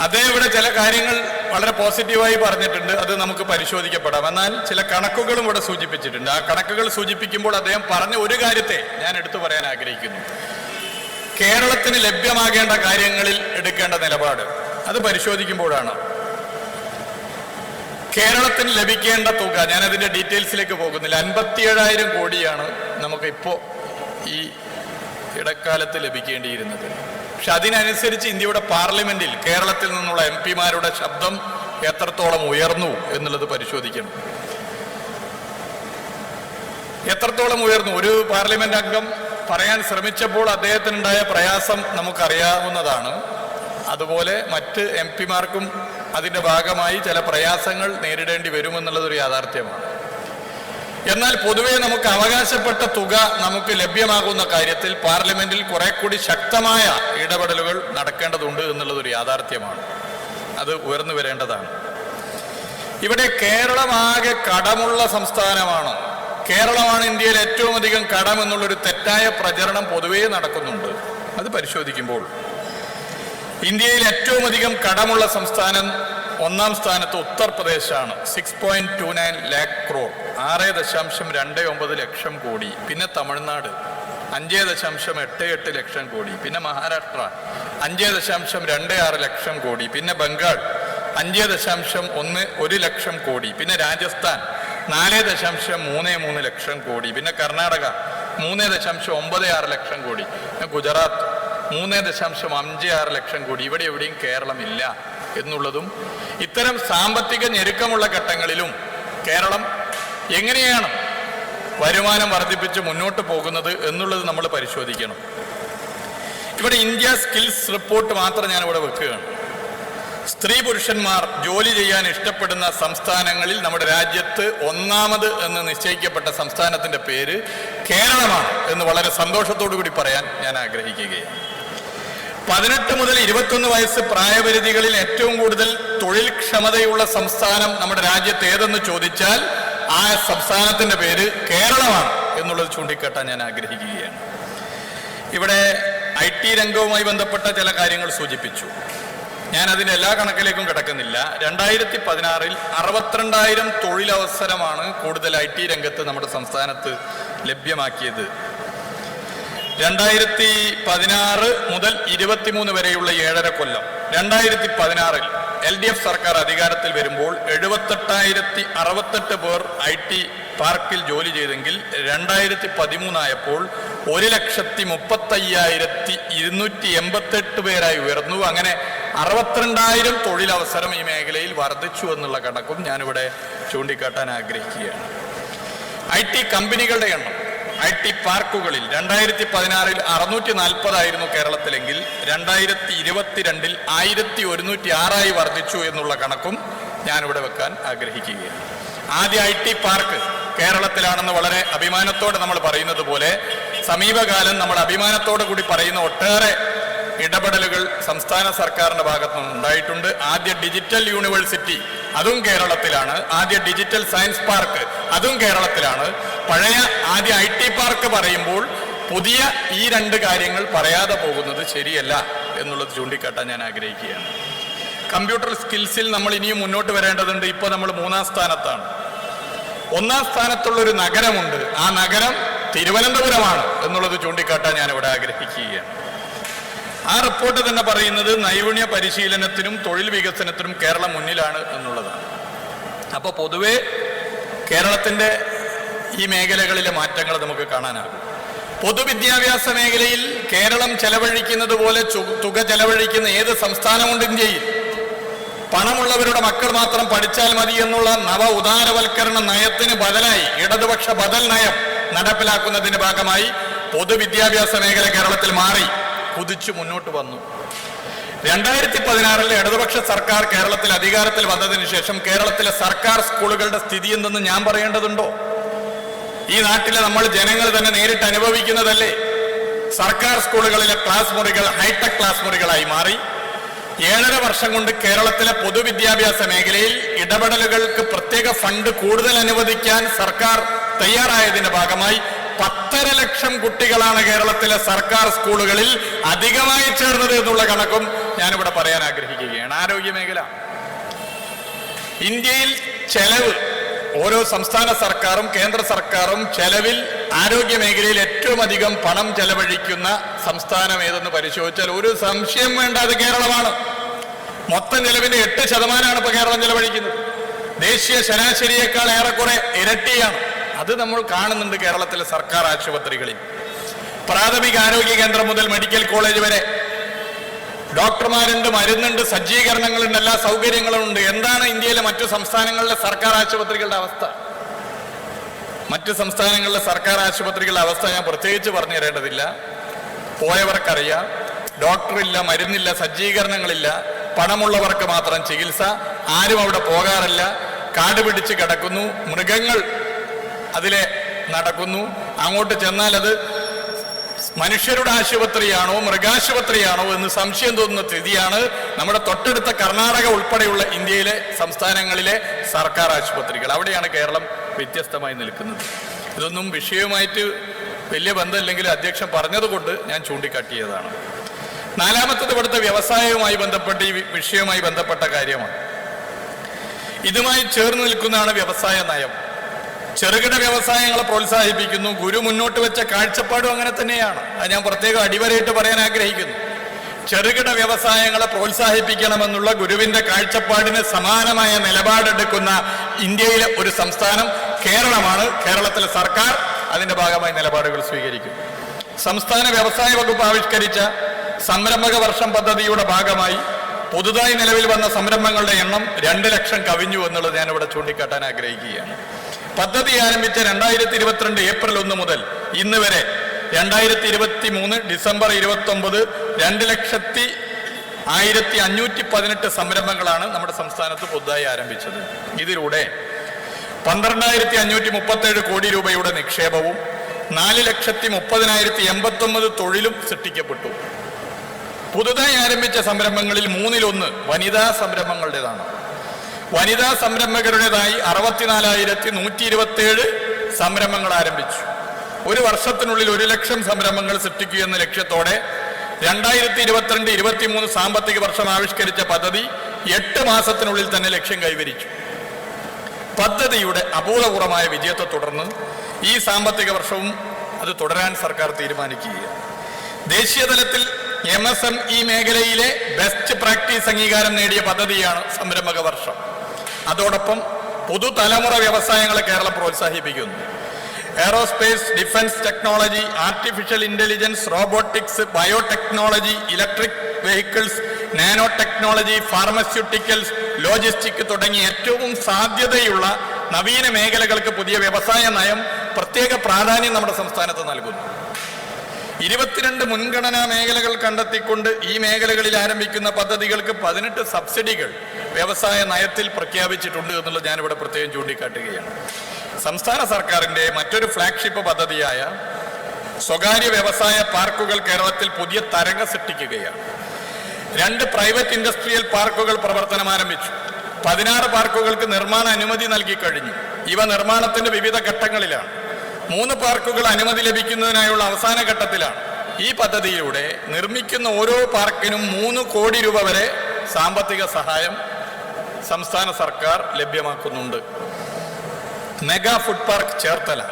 Speaker 1: അദ്ദേഹം ഇവിടെ ചില കാര്യങ്ങൾ വളരെ പോസിറ്റീവായി പറഞ്ഞിട്ടുണ്ട്. അത് നമുക്ക് പരിശോധിക്കപ്പെടാം. എന്നാൽ ചില കണക്കുകളും ഇവിടെ സൂചിപ്പിച്ചിട്ടുണ്ട്. ആ കണക്കുകൾ സൂചിപ്പിക്കുമ്പോൾ അദ്ദേഹം പറഞ്ഞ ഒരു കാര്യത്തെ ഞാൻ എടുത്തു പറയാൻ ആഗ്രഹിക്കുന്നു. കേരളത്തിന് ലഭ്യമാകേണ്ട കാര്യങ്ങളിൽ എടുക്കേണ്ട നിലപാട്. അത് പരിശോധിക്കുമ്പോഴാണ്. കേരളത്തിന് ലഭിക്കേണ്ട തുക ഞാൻ അതിന്റെ ഡീറ്റെയിൽസിലേക്ക് പോകുന്നില്ല. അൻപത്തിയേഴായിരം കോടിയാണ് നമുക്ക് ഇപ്പോൾ ഈ ഇടക്കാലത്ത് ലഭിക്കേണ്ടിയിരുന്നത്. പക്ഷെ അതിനനുസരിച്ച് ഇന്ത്യയുടെ പാർലമെന്റിൽ കേരളത്തിൽ നിന്നുള്ള എം പിമാരുടെ ശബ്ദം എത്രത്തോളം ഉയർന്നു എന്നുള്ളത് പരിശോധിക്കണം. എത്രത്തോളം ഉയർന്നു? ഒരു പാർലമെന്റ് അംഗം പറയാൻ ശ്രമിച്ചപ്പോൾ അദ്ദേഹത്തിനുണ്ടായ പ്രയാസം നമുക്കറിയാവുന്നതാണ്. അതുപോലെ മറ്റ് എം പിമാർക്കും അതിന്റെ ഭാഗമായി ചില പ്രയാസങ്ങൾ നേരിടേണ്ടി വരുമെന്നുള്ളതൊരു യാഥാർത്ഥ്യമാണ്. എന്നാൽ പൊതുവെ നമുക്ക് അവകാശപ്പെട്ട തുക നമുക്ക് ലഭ്യമാകുന്ന കാര്യത്തിൽ പാർലമെന്റിൽ കുറെ കൂടി ശക്തമായ ഇടപെടലുകൾ നടക്കേണ്ടതുണ്ട് എന്നുള്ളതൊരു യാഥാർത്ഥ്യമാണ്. അത് ഉയർന്നു വരേണ്ടതാണ്. ഇവിടെ കേരളമാകെ കടമുള്ള സംസ്ഥാനമാണ്. കേരളമാണ് ഇന്ത്യയിൽ ഏറ്റവും അധികം കടം എന്നുള്ളൊരു തെറ്റായ പ്രചരണം പൊതുവേ നടക്കുന്നുണ്ട്. അത് പരിശോധിക്കുമ്പോൾ. ഇന്ത്യയിൽ ഏറ്റവും അധികം കടമുള്ള സംസ്ഥാനം ഒന്നാം സ്ഥാനത്ത് ഉത്തർപ്രദേശാണ്. Six point two nine lakh crore ആറ് ദശാംശം രണ്ട് ഒമ്പത് ലക്ഷം കോടി. പിന്നെ തമിഴ്നാട്. അഞ്ച് ദശാംശം എട്ട് എട്ട് ലക്ഷം കോടി. പിന്നെ മഹാരാഷ്ട്ര. അഞ്ച് ദശാംശം രണ്ട് ആറ് ലക്ഷം കോടി. പിന്നെ ബംഗാൾ. അഞ്ച് ദശാംശം ഒന്ന് ഒരു ലക്ഷം കോടി. പിന്നെ രാജസ്ഥാൻ. നാല് ദശാംശം മൂന്ന് മൂന്ന് ലക്ഷം കോടി. പിന്നെ കർണാടക. മൂന്ന് ദശാംശം ഒമ്പത് ആറ് ലക്ഷം കോടി. പിന്നെ ഗുജറാത്ത്. മൂന്ന് ദശാംശം അഞ്ച് ആറ് ലക്ഷം കോടി. ഇവിടെ എവിടെയും കേരളമില്ല. എന്നുള്ളതും ഇത്തരം സാമ്പത്തിക ഞെരുക്കമുള്ള ഘട്ടങ്ങളിലും കേരളം എങ്ങനെയാണ് വരുമാനം വർദ്ധിപ്പിച്ച് മുന്നോട്ട് പോകുന്നത് എന്നുള്ളത് നമ്മൾ പരിശോധിക്കണം. ഇവിടെ ഇന്ത്യ സ്കിൽസ് റിപ്പോർട്ട് മാത്രം ഞാൻ ഇവിടെ വെക്കുകയാണ്. സ്ത്രീ പുരുഷന്മാർ ജോലി ചെയ്യാൻ ഇഷ്ടപ്പെടുന്ന സംസ്ഥാനങ്ങളിൽ നമ്മുടെ രാജ്യത്ത് ഒന്നാമത് എന്ന് നിശ്ചയിക്കപ്പെട്ട സംസ്ഥാനത്തിന്റെ പേര് കേരളമാണ് എന്ന് വളരെ സന്തോഷത്തോടു കൂടി പറയാൻ ഞാൻ ആഗ്രഹിക്കുകയാണ്. പതിനെട്ട് മുതൽ ഇരുപത്തൊന്ന് വയസ്സ് പ്രായപരിധികളിൽ ഏറ്റവും കൂടുതൽ തൊഴിൽ ക്ഷമതയുള്ള സംസ്ഥാനം നമ്മുടെ രാജ്യത്ത് ഏതെന്ന് ചോദിച്ചാൽ ആ സംസ്ഥാനത്തിന്റെ പേര് കേരളമാണ് എന്നുള്ളത് ചൂണ്ടിക്കാട്ടാൻ ഞാൻ ആഗ്രഹിക്കുകയാണ്. ഇവിടെ ഐ ടി രംഗവുമായി ബന്ധപ്പെട്ട ചില കാര്യങ്ങൾ സൂചിപ്പിച്ചു. ഞാൻ അതിന്റെ എല്ലാ കണക്കിലേക്കും കിടക്കുന്നില്ല. രണ്ടായിരത്തി പതിനാറിൽ അറുപത്തിരണ്ടായിരം തൊഴിലവസരമാണ് കൂടുതൽ ഐ ടി രംഗത്ത് നമ്മുടെ സംസ്ഥാനത്ത് ലഭ്യമാക്കിയത്. രണ്ടായിരത്തി പതിനാറ് മുതൽ ഇരുപത്തിമൂന്ന് വരെയുള്ള ഏഴര കൊല്ലം. രണ്ടായിരത്തി പതിനാറിൽ എൽ ഡി എഫ് സർക്കാർ അധികാരത്തിൽ വരുമ്പോൾ എഴുപത്തെട്ടായിരത്തി അറുപത്തെട്ട് പേർ ഐ ടി പാർക്കിൽ ജോലി ചെയ്തെങ്കിൽ രണ്ടായിരത്തി പതിമൂന്നായപ്പോൾ ഒരു ലക്ഷത്തി മുപ്പത്തയ്യായിരത്തി ഇരുന്നൂറ്റി എൺപത്തെട്ട് പേരായി ഉയർന്നു. അങ്ങനെ അറുപത്തിരണ്ടായിരം തൊഴിലവസരം ഈ മേഖലയിൽ വർദ്ധിച്ചു എന്നുള്ള കണക്കും ഞാനിവിടെ ചൂണ്ടിക്കാട്ടാൻ ആഗ്രഹിക്കുകയാണ്. ഐ ടി കമ്പനികളുടെ എണ്ണം ഐ ടി പാർക്കുകളിൽ രണ്ടായിരത്തി പതിനാറിൽ അറുന്നൂറ്റി നാൽപ്പതായിരുന്നു കേരളത്തിലെങ്കിൽ രണ്ടായിരത്തി ഇരുപത്തിരണ്ടിൽ ആയിരത്തി ഒരുന്നൂറ്റി ആറായി വർദ്ധിച്ചു എന്നുള്ള കണക്കും ഞാനിവിടെ വെക്കാൻ ആഗ്രഹിക്കുകയാണ്. ആദ്യ ഐ ടി പാർക്ക് കേരളത്തിലാണെന്ന് വളരെ അഭിമാനത്തോടെ നമ്മൾ പറയുന്നത് പോലെ സമീപകാലം നമ്മൾ അഭിമാനത്തോടു കൂടി പറയുന്ന ഒട്ടേറെ ഇടപെടലുകൾ സംസ്ഥാന സർക്കാരിന്റെ ഭാഗത്തുനിന്ന് ഉണ്ടായിട്ടുണ്ട് ആദ്യ ഡിജിറ്റൽ യൂണിവേഴ്സിറ്റി അതും കേരളത്തിലാണ്. ആദ്യ ഡിജിറ്റൽ സയൻസ് പാർക്ക് അതും കേരളത്തിലാണ്. പഴയ ആദ്യ ഐ ടി പാർക്ക് പറയുമ്പോൾ പുതിയ ഈ രണ്ട് കാര്യങ്ങൾ പറയാതെ പോകുന്നത് ശരിയല്ല എന്നുള്ളത് ചൂണ്ടിക്കാട്ടാൻ ഞാൻ ആഗ്രഹിക്കുകയാണ്. കമ്പ്യൂട്ടർ സ്കിൽസിൽ നമ്മൾ ഇനിയും മുന്നോട്ട് വരേണ്ടതുണ്ട്. ഇപ്പോൾ നമ്മൾ മൂന്നാം സ്ഥാനത്താണ്. ഒന്നാം സ്ഥാനത്തുള്ള ഒരു നഗരമുണ്ട്. ആ നഗരം തിരുവനന്തപുരമാണ് എന്നുള്ളത് ചൂണ്ടിക്കാട്ടാൻ ഞാൻ ഇവിടെ ആഗ്രഹിക്കുകയാണ്. ആ റിപ്പോർട്ട് തന്നെ പറയുന്നത് നൈപുണ്യ പരിശീലനത്തിനും തൊഴിൽ വികസനത്തിനും കേരളം മുന്നിലാണ് എന്നുള്ളതാണ്. അപ്പോൾ പൊതുവേ കേരളത്തിന്റെ ഈ മേഖലകളിലെ മാറ്റങ്ങൾ നമുക്ക് കാണാനാകും. പൊതുവിദ്യാഭ്യാസ മേഖലയിൽ കേരളം ചെലവഴിക്കുന്നത് പോലെ തുക ചെലവഴിക്കുന്ന ഏത് സംസ്ഥാനമുണ്ട് ഇന്ത്യയിൽ? പണമുള്ളവരുടെ മക്കൾ മാത്രം പഠിച്ചാൽ മതി എന്നുള്ള നവ ഉദാരവൽക്കരണ നയത്തിന് ബദലായി ഇടതുപക്ഷ ബദൽ നയം നടപ്പിലാക്കുന്നതിന്റെ ഭാഗമായി പൊതുവിദ്യാഭ്യാസ മേഖല കേരളത്തിൽ മാറി കുതിച്ചു മുന്നോട്ട് വന്നു. രണ്ടായിരത്തി പതിനാറിൽ ഇടതുപക്ഷ സർക്കാർ കേരളത്തിൽ അധികാരത്തിൽ വന്നതിന് ശേഷം കേരളത്തിലെ സർക്കാർ സ്കൂളുകളുടെ സ്ഥിതി എന്തെന്ന് ഞാൻ പറയേണ്ടതുണ്ടോ? ഈ നാട്ടിലെ നമ്മൾ ജനങ്ങൾ തന്നെ നേരിട്ട് അനുഭവിക്കുന്നതല്ലേ? സർക്കാർ സ്കൂളുകളിലെ ക്ലാസ് മുറികൾ ഹൈടെക് ക്ലാസ് മുറികളായി മാറി. ഏഴര വർഷം കൊണ്ട് കേരളത്തിലെ പൊതുവിദ്യാഭ്യാസ മേഖലയിൽ ഇടപെടലുകൾക്ക് പ്രത്യേക ഫണ്ട് കൂടുതൽ അനുവദിക്കാൻ സർക്കാർ തയ്യാറായതിന്റെ ഭാഗമായി പത്തര ലക്ഷം കുട്ടികളാണ് കേരളത്തിലെ സർക്കാർ സ്കൂളുകളിൽ അധികമായി ചേർന്നത് എന്നുള്ള കണക്കും ഞാനിവിടെ പറയാൻ ആഗ്രഹിക്കുകയാണ്. ആരോഗ്യ മേഖല. ഇന്ത്യയിൽ ചെലവ് ഓരോ സംസ്ഥാന സർക്കാരും കേന്ദ്ര സർക്കാരും ചെലവിൽ ആരോഗ്യ മേഖലയിൽ ഏറ്റവും അധികം പണം ചെലവഴിക്കുന്ന സംസ്ഥാനം ഏതെന്ന് പരിശോധിച്ചാൽ ഒരു സംശയം വേണ്ട അത് കേരളമാണ്. മൊത്തം ചെലവിന്റെ എട്ട് ശതമാനമാണ് ഇപ്പൊ കേരളം ചെലവഴിക്കുന്നത്. ദേശീയ ശരാശരിയേക്കാൾ ഏറെക്കുറെ ഇരട്ടിയാണ്. അത് നമ്മൾ കാണുന്നുണ്ട് കേരളത്തിലെ സർക്കാർ ആശുപത്രികളിൽ. പ്രാഥമിക ആരോഗ്യ കേന്ദ്രം മുതൽ മെഡിക്കൽ കോളേജ് വരെ ഡോക്ടർമാരുണ്ട് മരുന്നുണ്ട് സജ്ജീകരണങ്ങളുണ്ട് എല്ലാ സൗകര്യങ്ങളും ഉണ്ട്. എന്താണ് ഇന്ത്യയിലെ മറ്റു സംസ്ഥാനങ്ങളിലെ സർക്കാർ ആശുപത്രികളുടെ അവസ്ഥ? മറ്റു സംസ്ഥാനങ്ങളിലെ സർക്കാർ ആശുപത്രികളുടെ അവസ്ഥ ഞാൻ പ്രത്യേകിച്ച് പറഞ്ഞു തരേണ്ടതില്ല പോയവർക്കറിയാം ഡോക്ടറില്ല മരുന്നില്ല സജ്ജീകരണങ്ങളില്ല പണമുള്ളവർക്ക് മാത്രം ചികിത്സ ആരും അവിടെ പോകാറില്ല കാട് പിടിച്ച് കിടക്കുന്നു മൃഗങ്ങൾ അതിലെ നടക്കുന്നു അങ്ങോട്ട് ചെന്നാൽ അത് മനുഷ്യരുടെ ആശുപത്രിയാണോ മൃഗാശുപത്രിയാണോ എന്ന് സംശയം തോന്നുന്ന സ്ഥിതിയാണ് നമ്മുടെ തൊട്ടടുത്ത കർണാടക ഉൾപ്പെടെയുള്ള ഇന്ത്യയിലെ സംസ്ഥാനങ്ങളിലെ സർക്കാർ ആശുപത്രികൾ. അവിടെയാണ് കേരളം വ്യത്യസ്തമായി നിൽക്കുന്നത്. ഇതൊന്നും വിഷയവുമായിട്ട് വലിയ ബന്ധമില്ലെങ്കിൽ അധ്യക്ഷൻ പറഞ്ഞതുകൊണ്ട് ഞാൻ ചൂണ്ടിക്കാട്ടിയതാണ്. നാലാമത്തത് ഇവിടുത്തെ വ്യവസായവുമായി ബന്ധപ്പെട്ട് ഈ വിഷയവുമായി ബന്ധപ്പെട്ട കാര്യമാണ്. ഇതുമായി ചേർന്ന് നിൽക്കുന്നതാണ് വ്യവസായ നയം. ചെറുകിട വ്യവസായങ്ങളെ പ്രോത്സാഹിപ്പിക്കുന്നു. ഗുരു മുന്നോട്ട് വെച്ച കാഴ്ചപ്പാടും അങ്ങനെ തന്നെയാണ്. അത് ഞാൻ പ്രത്യേകം അടിവരയിട്ട് പറയാൻ ആഗ്രഹിക്കുന്നു. ചെറുകിട വ്യവസായങ്ങളെ പ്രോത്സാഹിപ്പിക്കണമെന്നുള്ള ഗുരുവിന്റെ കാഴ്ചപ്പാടിന് സമാനമായ നിലപാടെടുക്കുന്ന ഇന്ത്യയിലെ ഒരു സംസ്ഥാനം കേരളമാണ്. കേരളത്തിലെ സർക്കാർ അതിന്റെ ഭാഗമായി നിലപാടുകൾ സ്വീകരിക്കും. സംസ്ഥാന വ്യവസായ വകുപ്പ് ആവിഷ്കരിച്ച സംരംഭക വർഷം പദ്ധതിയുടെ ഭാഗമായി പുതുതായി നിലവിൽ വന്ന സംരംഭങ്ങളുടെ എണ്ണം രണ്ട് ലക്ഷം കവിഞ്ഞു എന്നുള്ളത് ഞാനിവിടെ ചൂണ്ടിക്കാട്ടാൻ ആഗ്രഹിക്കുകയാണ്. പദ്ധതി ആരംഭിച്ച രണ്ടായിരത്തി ഇരുപത്തിരണ്ട് ഏപ്രിൽ ഒന്ന് മുതൽ ഇന്ന് വരെ രണ്ടായിരത്തി ഇരുപത്തി മൂന്ന് ഡിസംബർ ഇരുപത്തി ഒമ്പത് രണ്ട് ലക്ഷത്തി ആയിരത്തി അഞ്ഞൂറ്റി പതിനെട്ട് സംരംഭങ്ങളാണ് നമ്മുടെ സംസ്ഥാനത്ത് പുതുതായി ആരംഭിച്ചത്. ഇതിലൂടെ പന്ത്രണ്ടായിരത്തി അഞ്ഞൂറ്റി മുപ്പത്തേഴ് കോടി രൂപയുടെ നിക്ഷേപവും നാല് ലക്ഷത്തി മുപ്പതിനായിരത്തി എൺപത്തി ഒമ്പത് തൊഴിലും സൃഷ്ടിക്കപ്പെട്ടു. പുതുതായി ആരംഭിച്ച സംരംഭങ്ങളിൽ മൂന്നിലൊന്ന് വനിതാ സംരംഭങ്ങളുടേതാണ്. വനിതാ സംരംഭകരുടേതായി അറുപത്തിനാലായിരത്തി നൂറ്റി ഇരുപത്തിയേഴ് സംരംഭങ്ങൾ ആരംഭിച്ചു. ഒരു വർഷത്തിനുള്ളിൽ ഒരു ലക്ഷം സംരംഭങ്ങൾ സൃഷ്ടിക്കുക എന്ന ലക്ഷ്യത്തോടെ രണ്ടായിരത്തി ഇരുപത്തിരണ്ട് ഇരുപത്തിമൂന്ന് സാമ്പത്തിക വർഷം ആവിഷ്കരിച്ച പദ്ധതി എട്ട് മാസത്തിനുള്ളിൽ തന്നെ ലക്ഷ്യം കൈവരിച്ചു. പദ്ധതിയുടെ അഭൂതപൂർവമായ വിജയത്തെ തുടർന്ന് ഈ സാമ്പത്തിക വർഷവും അത് തുടരാൻ സർക്കാർ തീരുമാനിക്കുക ദേശീയ തലത്തിൽ എം എസ് എം ഇ മേഖലയിലെ ബെസ്റ്റ് പ്രാക്ടീസ് അംഗീകാരം നേടിയ പദ്ധതിയാണ് സംരംഭക വർഷം. അതോടൊപ്പം പുതുതലമുറ വ്യവസായങ്ങളെ കേരളം പ്രോത്സാഹിപ്പിക്കുന്നു. Aerospace defence technology artificial intelligence robotics biotechnology electric vehicles nano technology pharmaceuticals logistic തുടങ്ങി ഏറ്റവും സാധ്യതയുള്ള നവീന മേഖലകൾക്ക് പുതിയ വ്യവസായ നയം പ്രത്യേക പ്രാധാന്യം നമ്മുടെ സംസ്ഥാനത്ത് നൽകുന്നു. ഇരുപത്തിരണ്ട് മുൻഗണനാ മേഖലകൾ കണ്ടെത്തിക്കൊണ്ട് ഈ മേഖലകളിൽ ആരംഭിക്കുന്ന പദ്ധതികൾക്ക് പതിനെട്ട് സബ്സിഡികൾ വ്യവസായ നയത്തിൽ പ്രഖ്യാപിച്ചിട്ടുണ്ട് എന്നുള്ളത് ഞാനിവിടെ പ്രത്യേകം ചൂണ്ടിക്കാട്ടുകയാണ്. സംസ്ഥാന സർക്കാരിന്റെ മറ്റൊരു ഫ്ലാഗ്ഷിപ്പ് പദ്ധതിയായ സ്വകാര്യ വ്യവസായ പാർക്കുകൾ കേരളത്തിൽ പുതിയ തരംഗ സൃഷ്ടിക്കുകയാണ്. രണ്ട് പ്രൈവറ്റ് ഇൻഡസ്ട്രിയൽ പാർക്കുകൾ പ്രവർത്തനം ആരംഭിച്ചു. പതിനാറ് പാർക്കുകൾക്ക് നിർമ്മാണ അനുമതി നൽകി കഴിഞ്ഞു. ഇവ നിർമ്മാണത്തിന്റെ വിവിധ ഘട്ടങ്ങളിലാണ്. മൂന്ന് പാർക്കുകൾ അനുമതി ലഭിക്കുന്നതിനായുള്ള അവസാന ഘട്ടത്തിലാണ്. ഈ പദ്ധതിയിലൂടെ നിർമ്മിക്കുന്ന ഓരോ പാർക്കിനും മൂന്ന് കോടി രൂപ വരെ സാമ്പത്തിക സഹായം സംസ്ഥാന സർക്കാർ ലഭ്യമാക്കുന്നുണ്ട്. Mega food park Cherthala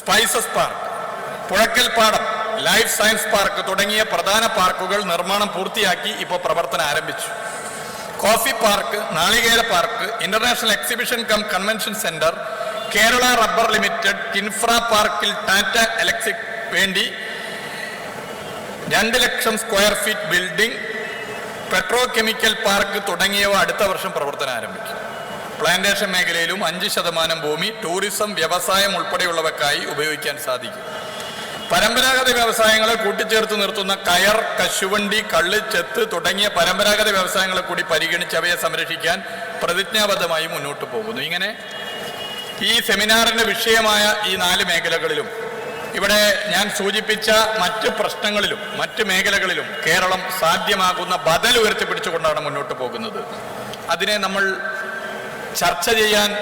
Speaker 1: spices park Puzhakkal Padam life science park തുടങ്ങിയ പ്രധാന പാർക്കുകൾ നിർമ്മാണം പൂർത്തിയാക്കി ഇപ്പോൾ പ്രവർത്തനം ആരംഭിച്ചു. കോഫി പാർക്ക് നാളികേര park international exhibition cum convention centre Kerala rubber limited KINFRA പാർക്കിൽ ടാറ്റ ഇലക്ട്രിക് വേണ്ടി രണ്ട് ലക്ഷം square feet building petro chemical park തുടങ്ങിയവ അടുത്ത വർഷം പ്രവർത്തനം ആരംഭിക്കും. പ്ലാന്റേഷൻ മേഖലയിലും അഞ്ച് ശതമാനം ഭൂമി ടൂറിസം വ്യവസായം ഉൾപ്പെടെയുള്ളവക്കായി ഉപയോഗിക്കാൻ സാധിക്കും. പരമ്പരാഗത വ്യവസായങ്ങളെ കൂട്ടിച്ചേർത്ത് നിർത്തുന്ന കയർ കശുവണ്ടി കള്ള് ചെത്ത് തുടങ്ങിയ പരമ്പരാഗത വ്യവസായങ്ങളെ കൂടി പരിഗണിച്ച് അവയെ സംരക്ഷിക്കാൻ പ്രതിജ്ഞാബദ്ധമായി മുന്നോട്ട് പോകുന്നു. ഇങ്ങനെ ഈ സെമിനാറിന്റെ വിഷയമായ ഈ നാല് മേഖലകളിലും ഇവിടെ ഞാൻ സൂചിപ്പിച്ച മറ്റ് പ്രശ്നങ്ങളിലും മറ്റ് മേഖലകളിലും കേരളം സാധ്യമാകുന്ന ബദൽ ഉയർത്തിപ്പിടിച്ചുകൊണ്ടാണ് മുന്നോട്ട് പോകുന്നത്. അതിനെ നമ്മൾ ചർച്ച ചെയ്യാൻ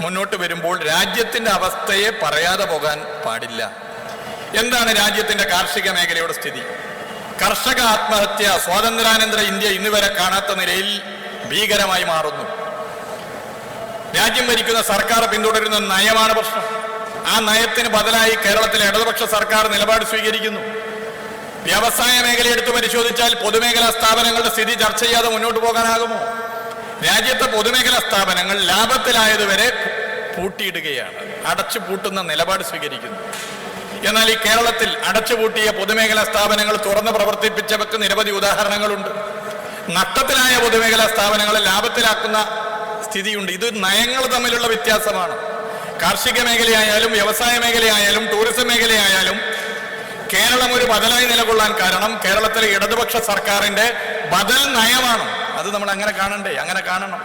Speaker 1: മുന്നോട്ട് വരുമ്പോൾ രാജ്യത്തിന്റെ അവസ്ഥയെ പറയാതെ പോകാൻ പാടില്ല. എന്താണ് രാജ്യത്തിന്റെ കാർഷിക മേഖലയുടെ സ്ഥിതി? കർഷക ആത്മഹത്യ സ്വാതന്ത്ര്യാനന്തര ഇന്ത്യ ഇന്നുവരെ കാണാത്ത നിലയിൽ ഭീകരമായി മാറുന്നു. രാജ്യം ഭരിക്കുന്ന സർക്കാർ പിന്തുടരുന്ന നയമാണ് പ്രശ്നം. ആ നയത്തിന് ബദലായി കേരളത്തിലെ ഇടതുപക്ഷ സർക്കാർ നിലപാട് സ്വീകരിക്കുന്നു. വ്യവസായ മേഖല എടുത്തു പരിശോധിച്ചാൽ പൊതുമേഖലാ സ്ഥാപനങ്ങളുടെ സ്ഥിതി ചർച്ച ചെയ്യാതെ മുന്നോട്ട് പോകാനാകുമോ? രാജ്യത്തെ പൊതുമേഖലാ സ്ഥാപനങ്ങൾ ലാഭത്തിലായതുവരെ പൂട്ടിയിടുകയാണ്. അടച്ചു പൂട്ടുന്ന നിലപാട് സ്വീകരിക്കുന്നു. എന്നാൽ ഈ കേരളത്തിൽ അടച്ചുപൂട്ടിയ പൊതുമേഖലാ സ്ഥാപനങ്ങൾ തുറന്ന് പ്രവർത്തിപ്പിച്ചവർക്ക് നിരവധി ഉദാഹരണങ്ങളുണ്ട്. നഷ്ടത്തിലായ പൊതുമേഖലാ സ്ഥാപനങ്ങളെ ലാഭത്തിലാക്കുന്ന സ്ഥിതിയുണ്ട്. ഇത് നയങ്ങൾ തമ്മിലുള്ള വ്യത്യാസമാണ്. കാർഷിക മേഖലയായാലും വ്യവസായ മേഖലയായാലും ടൂറിസം മേഖലയായാലും കേരളം ഒരു ബദലായി നിലകൊള്ളാൻ കാരണം കേരളത്തിലെ ഇടതുപക്ഷ സർക്കാരിന്റെ ബദൽ നയമാണ്. അത് നമ്മൾ അങ്ങനെ കാണണ്ടേ? അങ്ങനെ കാണണം.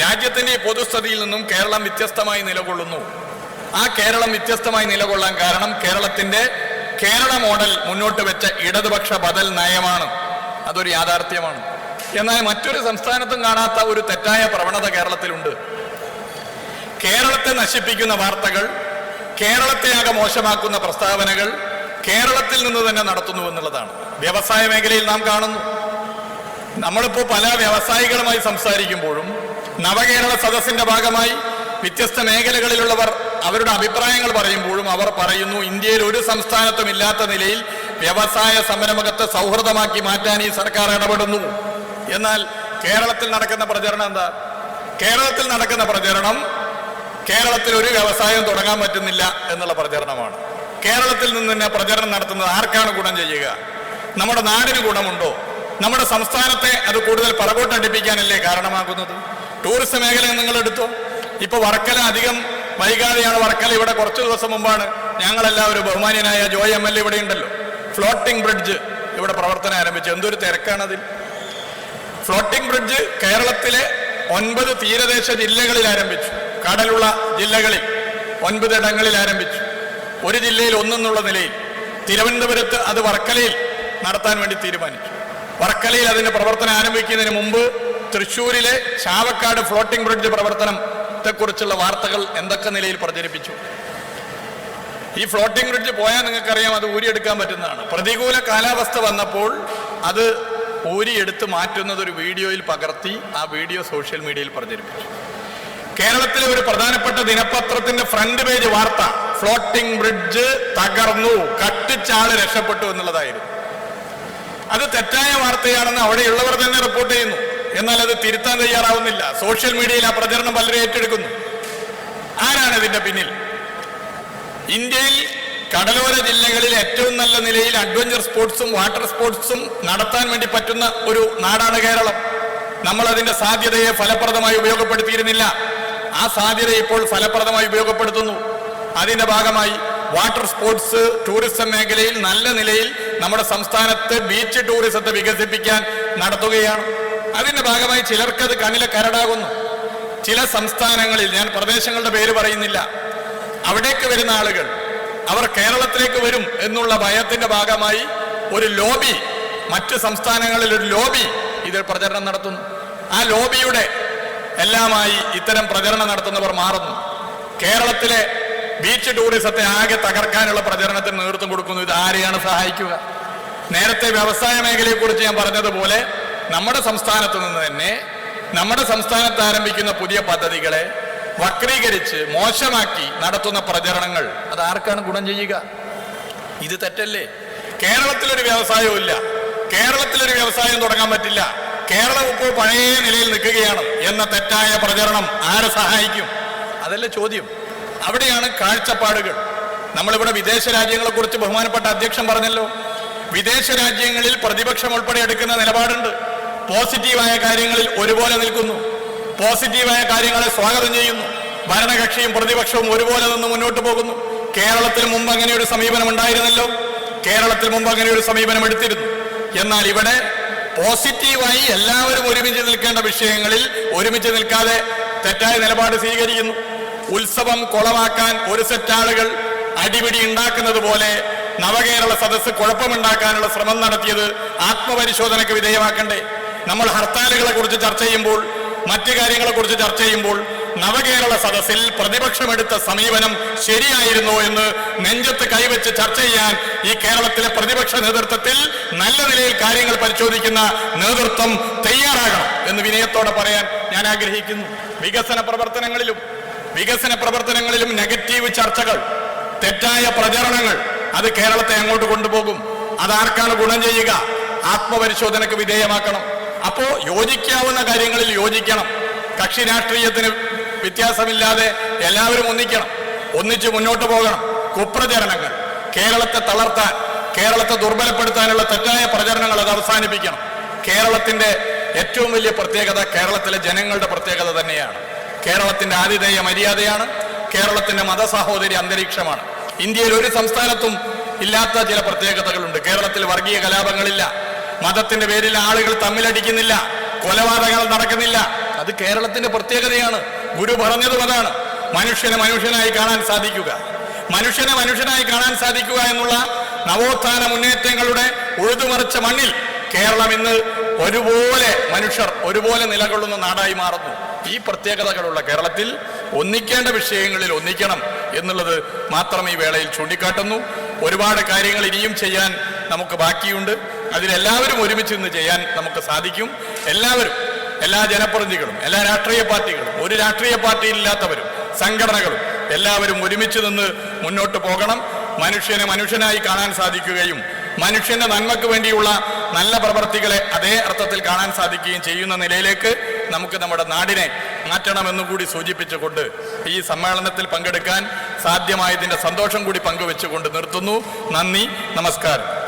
Speaker 1: രാജ്യത്തിന്റെ പൊതുസ്ഥിതിയിൽ നിന്നും കേരളം വ്യത്യസ്തമായി നിലകൊള്ളുന്നു. ആ കേരളം വ്യത്യസ്തമായി നിലകൊള്ളാൻ കാരണം കേരളത്തിന്റെ കേരള മോഡൽ മുന്നോട്ട് വെച്ച ഇടതുപക്ഷ ബദൽ നയമാണ്. അതൊരു യാഥാർത്ഥ്യമാണ്. എന്നാൽ മറ്റൊരു സംസ്ഥാനത്തും കാണാത്ത ഒരു തെറ്റായ പ്രവണത കേരളത്തിലുണ്ട്. കേരളത്തെ നശിപ്പിക്കുന്ന വാർത്തകൾ കേരളത്തെ ആകെ മോശമാക്കുന്ന പ്രസ്താവനകൾ കേരളത്തിൽ നിന്ന് തന്നെ നടത്തുന്നു എന്നുള്ളതാണ്. വ്യവസായ മേഖലയിൽ നാം കാണുന്നു. നമ്മളിപ്പോൾ പല വ്യവസായികളുമായി സംസാരിക്കുമ്പോഴും നവകേരള സദസ്സിന്റെ ഭാഗമായി വ്യത്യസ്ത മേഖലകളിലുള്ളവർ അവരുടെ അഭിപ്രായങ്ങൾ പറയുമ്പോഴും അവർ പറയുന്നു ഇന്ത്യയിൽ ഒരു സംസ്ഥാനത്തും ഇല്ലാത്ത നിലയിൽ വ്യവസായ സംരംഭകത്തെ സൗഹൃദമാക്കി മാറ്റാൻ ഈ സർക്കാർ ഇടപെടുന്നു. എന്നാൽ കേരളത്തിൽ നടക്കുന്ന പ്രചരണം എന്താ? കേരളത്തിൽ നടക്കുന്ന പ്രചരണം കേരളത്തിൽ ഒരു വ്യവസായം തുടങ്ങാൻ പറ്റുന്നില്ല എന്നുള്ള പ്രചരണമാണ്. കേരളത്തിൽ നിന്ന് തന്നെ പ്രചരണം നടത്തുന്നത് ആർക്കാണ് ഗുണം ചെയ്യുക? നമ്മുടെ നാടിന് ഗുണമുണ്ടോ? നമ്മുടെ സംസ്ഥാനത്തെ അത് കൂടുതൽ പറകോട്ടടിപ്പിക്കാനല്ലേ കാരണമാകുന്നത്? ടൂറിസം മേഖല നിങ്ങൾ എടുത്തോ? ഇപ്പൊ വർക്കല അധികം വൈകാതെയാണ് വർക്കല ഇവിടെ കുറച്ചു ദിവസം മുമ്പാണ് ഞങ്ങളെല്ലാവരും ബഹുമാന്യനായ ജോയ് എം എൽ എ ഇവിടെ ഉണ്ടല്ലോ. ഫ്ലോട്ടിംഗ് ബ്രിഡ്ജ് ഇവിടെ പ്രവർത്തനം ആരംഭിച്ചു. എന്തൊരു തിരക്കാണതിൽ? ഫ്ലോട്ടിംഗ് ബ്രിഡ്ജ് കേരളത്തിലെ ഒൻപത് തീരദേശ ജില്ലകളിൽ ആരംഭിച്ചു. കടലുള്ള ജില്ലകളിൽ ഒൻപത് ഇടങ്ങളിൽ ആരംഭിച്ചു. ഒരു ജില്ലയിൽ ഒന്നെന്നുള്ള നിലയിൽ തിരുവനന്തപുരത്ത് അത് വർക്കലയിൽ നടത്താൻ വേണ്ടി തീരുമാനിച്ചു. വർക്കലയിൽ അതിന്റെ പ്രവർത്തനം ആരംഭിക്കുന്നതിന് മുമ്പ് തൃശ്ശൂരിലെ ചാവക്കാട് ഫ്ലോട്ടിംഗ് ബ്രിഡ്ജ് പ്രവർത്തനത്തെക്കുറിച്ചുള്ള വാർത്തകൾ എന്തൊക്കെ നിലയിൽ പ്രചരിപ്പിച്ചു. ഈ ഫ്ലോട്ടിംഗ് ബ്രിഡ്ജ് പോയാൽ നിങ്ങൾക്കറിയാം അത് ഊരിയെടുക്കാൻ പറ്റുന്നതാണ്. പ്രതികൂല കാലാവസ്ഥ വന്നപ്പോൾ അത് ഊരിയെടുത്ത് മാറ്റുന്നത് ഒരു വീഡിയോയിൽ പകർത്തി ആ വീഡിയോ സോഷ്യൽ മീഡിയയിൽ പ്രചരിപ്പിച്ചു. കേരളത്തിലെ ഒരു പ്രധാനപ്പെട്ട ദിനപത്രത്തിന്റെ ഫ്രണ്ട് പേജ് വാർത്ത ഫ്ലോട്ടിംഗ് ബ്രിഡ്ജ് തകർന്നു കട്ടിച്ചാൾ രക്ഷപ്പെട്ടു എന്നുള്ളതായിരുന്നു. അത് തെറ്റായ വാർത്തയാണെന്ന് അവിടെയുള്ളവർ തന്നെ റിപ്പോർട്ട് ചെയ്യുന്നു. എന്നാൽ അത് തിരുത്താൻ തയ്യാറാവുന്നില്ല. സോഷ്യൽ മീഡിയയിൽ ആ പ്രചരണം പലരും ഏറ്റെടുക്കുന്നു. ആരാണ് ഇതിന്റെ പിന്നിൽ? ഇന്ത്യയിൽ കടലോര ജില്ലകളിൽ ഏറ്റവും നല്ല നിലയിൽ അഡ്വഞ്ചർ സ്പോർട്സും വാട്ടർ സ്പോർട്സും നടത്താൻ വേണ്ടി പറ്റുന്ന ഒരു നാടാണ് കേരളം. നമ്മൾ അതിന്റെ സാധ്യതയെ ഫലപ്രദമായി ഉപയോഗപ്പെടുത്തിയിരുന്നില്ല. ആ സാധ്യത ഇപ്പോൾ ഫലപ്രദമായി ഉപയോഗപ്പെടുത്തുന്നു. അതിന്റെ ഭാഗമായി വാട്ടർ സ്പോർട്സ് ടൂറിസം മേഖലയിൽ നല്ല നിലയിൽ നമ്മുടെ സംസ്ഥാനത്ത് ബീച്ച് ടൂറിസത്തെ വികസിപ്പിക്കാൻ നടത്തുകയാണ്. അതിന്റെ ഭാഗമായി ചിലർക്കത് കണ്ണിലെ കരടാകുന്നു. ചില സംസ്ഥാനങ്ങളിൽ ഞാൻ പ്രദേശങ്ങളുടെ പേര് പറയുന്നില്ല. അവിടേക്ക് വരുന്ന ആളുകൾ അവർ കേരളത്തിലേക്ക് വരും എന്നുള്ള ഭയത്തിന്റെ ഭാഗമായി ഒരു ലോബി മറ്റ് സംസ്ഥാനങ്ങളിൽ ഒരു ലോബി ഇതിൽ പ്രചരണം നടത്തുന്നു. ആ ലോബിയുടെ എല്ലാമായി ഇത്തരം പ്രചരണം നടത്തുന്നവർ മാറുന്നു. കേരളത്തിലെ ബീച്ച് ടൂറിസത്തെ ആകെ തകർക്കാനുള്ള പ്രചരണത്തിന് നേതൃത്വം കൊടുക്കുന്നു. ഇത് ആരെയാണ് സഹായിക്കുക? നേരത്തെ വ്യവസായ മേഖലയെക്കുറിച്ച് ഞാൻ പറഞ്ഞതുപോലെ നമ്മുടെ സംസ്ഥാനത്ത് നിന്ന് തന്നെ നമ്മുടെ സംസ്ഥാനത്ത് ആരംഭിക്കുന്ന പുതിയ പദ്ധതികളെ വക്രീകരിച്ച് മോശമാക്കി നടത്തുന്ന പ്രചരണങ്ങൾ. അത് ആർക്കാണ് ഗുണം ചെയ്യുക? ഇത് തെറ്റല്ലേ? കേരളത്തിലൊരു വ്യവസായവും ഇല്ല. കേരളത്തിലൊരു വ്യവസായം തുടങ്ങാൻ പറ്റില്ല. കേരളം ഇപ്പോൾ പഴയ നിലയിൽ നിൽക്കുകയാണ് എന്ന തെറ്റായ പ്രചരണം ആരെ സഹായിക്കും? അതല്ലേ ചോദ്യം. അവിടെയാണ് കാഴ്ചപ്പാടുകൾ. നമ്മളിവിടെ വിദേശ രാജ്യങ്ങളെ കുറിച്ച് ബഹുമാനപ്പെട്ട അധ്യക്ഷൻ പറഞ്ഞല്ലോ. വിദേശ രാജ്യങ്ങളിൽ പ്രതിപക്ഷം ഉൾപ്പെടെ എടുക്കുന്ന നിലപാടുണ്ട്. പോസിറ്റീവായ കാര്യങ്ങളിൽ ഒരുപോലെ നിൽക്കുന്നു. പോസിറ്റീവായ കാര്യങ്ങളെ സ്വാഗതം ചെയ്യുന്നു. ഭരണകക്ഷിയും പ്രതിപക്ഷവും ഒരുപോലെ നിന്ന് മുന്നോട്ട് പോകുന്നു. കേരളത്തിൽ മുമ്പ് അങ്ങനെ ഒരു സമീപനം ഉണ്ടായിരുന്നല്ലോ. കേരളത്തിൽ മുമ്പ് അങ്ങനെ ഒരു സമീപനം എടുത്തിരുന്നു. എന്നാൽ ഇവിടെ പോസിറ്റീവായി എല്ലാവരും ഒരുമിച്ച് നിൽക്കേണ്ട വിഷയങ്ങളിൽ ഒരുമിച്ച് നിൽക്കാതെ തെറ്റായ നിലപാട് സ്വീകരിക്കുന്നു. ഉത്സവം കുളമാക്കാൻ ഒരു സെറ്റ് ആളുകൾ അടിപിടി ഉണ്ടാക്കുന്നത് പോലെ നവകേരള സദസ്സ് കുഴപ്പമുണ്ടാക്കാനുള്ള ശ്രമം നടത്തിയത് ആത്മപരിശോധനയ്ക്ക് വിധേയമാക്കണ്ടേ. നമ്മൾ ഹർത്താലുകളെ കുറിച്ച് ചർച്ച ചെയ്യുമ്പോൾ മറ്റു കാര്യങ്ങളെ കുറിച്ച് ചർച്ച ചെയ്യുമ്പോൾ
Speaker 2: നവകേരള സദസ്സിൽ പ്രതിപക്ഷമെടുത്ത സമീപനം ശരിയായിരുന്നോ എന്ന് നെഞ്ചത്ത് കൈവച്ച് ചർച്ച ചെയ്യാൻ ഈ കേരളത്തിലെ പ്രതിപക്ഷ നേതൃത്വത്തിൽ നല്ല നിലയിൽ കാര്യങ്ങൾ പരിശോധിക്കുന്ന നേതൃത്വം തയ്യാറാകണം എന്ന് വിനയത്തോടെ പറയാൻ ഞാൻ ആഗ്രഹിക്കുന്നു. വികസന പ്രവർത്തനങ്ങളിലും വികസന പ്രവർത്തനങ്ങളിലും നെഗറ്റീവ് ചർച്ചകൾ തെറ്റായ പ്രചരണങ്ങൾ അത് കേരളത്തെ അങ്ങോട്ട് കൊണ്ടുപോകും. അതാർക്കാണ് ഗുണം ചെയ്യുക? ആത്മപരിശോധനക്ക് വിധേയമാക്കണം. അപ്പോ യോജിക്കാവുന്ന കാര്യങ്ങളിൽ യോജിക്കണം. കക്ഷി രാഷ്ട്രീയത്തിന് വ്യത്യാസമില്ലാതെ എല്ലാവരും ഒന്നിക്കണം. ഒന്നിച്ച് മുന്നോട്ട് പോകണം. കുപ്രചരണങ്ങൾ. കേരളത്തെ തളർത്താൻ കേരളത്തെ ദുർബലപ്പെടുത്താനുള്ള തെറ്റായ പ്രചരണങ്ങൾ അത് അവസാനിപ്പിക്കണം. കേരളത്തിന്റെ ഏറ്റവും വലിയ പ്രത്യേകത കേരളത്തിലെ ജനങ്ങളുടെ പ്രത്യേകത തന്നെയാണ്. കേരളത്തിന്റെ ആതിഥേയ മര്യാദയാണ്. കേരളത്തിന്റെ മതസഹോദരി അന്തരീക്ഷമാണ്. ഇന്ത്യയിൽ ഒരു സംസ്ഥാനത്തും ഇല്ലാത്ത ചില പ്രത്യേകതകളുണ്ട്. കേരളത്തിൽ വർഗീയ കലാപങ്ങളില്ല. മതത്തിന്റെ പേരിൽ ആളുകൾ തമ്മിലടിക്കുന്നില്ല കൊലപാതകങ്ങൾ നടക്കുന്നില്ല. അത് കേരളത്തിന്റെ പ്രത്യേകതയാണ്. ഗുരു പറഞ്ഞതും അതാണ്. മനുഷ്യനെ മനുഷ്യനായി കാണാൻ സാധിക്കുക. മനുഷ്യനെ മനുഷ്യനായി കാണാൻ സാധിക്കുക എന്നുള്ള നവോത്ഥാന മുന്നേറ്റങ്ങളുടെ ഉഴുതുമറിച്ച മണ്ണിൽ കേരളം ഇന്ന് ഒരുപോലെ മനുഷ്യർ ഒരുപോലെ നിലകൊള്ളുന്ന നാടായി മാറുന്നു. ഈ പ്രത്യേകതകളുള്ള കേരളത്തിൽ ഒന്നിക്കേണ്ട വിഷയങ്ങളിൽ ഒന്നിക്കണം എന്നുള്ളത് മാത്രം ഈ വേളയിൽ ചൂണ്ടിക്കാട്ടുന്നു. ഒരുപാട് കാര്യങ്ങൾ ഇനിയും ചെയ്യാൻ നമുക്ക് ബാക്കിയുണ്ട്. അതിലെല്ലാവരും ഒരുമിച്ച് നിന്ന് ചെയ്യാൻ നമുക്ക് സാധിക്കും. എല്ലാവരും എല്ലാ ജനപ്രതിനിധികളും എല്ലാ രാഷ്ട്രീയ പാർട്ടികളും ഒരു രാഷ്ട്രീയ പാർട്ടിയിലില്ലാത്തവരും സംഘടനകളും എല്ലാവരും ഒരുമിച്ച് നിന്ന് മുന്നോട്ട് പോകണം. മനുഷ്യനെ മനുഷ്യനായി കാണാൻ സാധിക്കുകയും മനുഷ്യന്റെ നന്മക്ക് വേണ്ടിയുള്ള നല്ല പ്രവർത്തികളെ അതേ അർത്ഥത്തിൽ കാണാൻ സാധിക്കുകയും ചെയ്യുന്ന നിലയിലേക്ക് നമുക്ക് നമ്മുടെ നാടിനെ മാറ്റണമെന്ന് കൂടി സൂചിപ്പിച്ചുകൊണ്ട് ഈ സമ്മേളനത്തിൽ പങ്കെടുക്കാൻ സാധ്യമായതിന്റെ സന്തോഷം കൂടി പങ്കുവെച്ചുകൊണ്ട് നിർത്തുന്നു. നന്ദി നമസ്കാരം.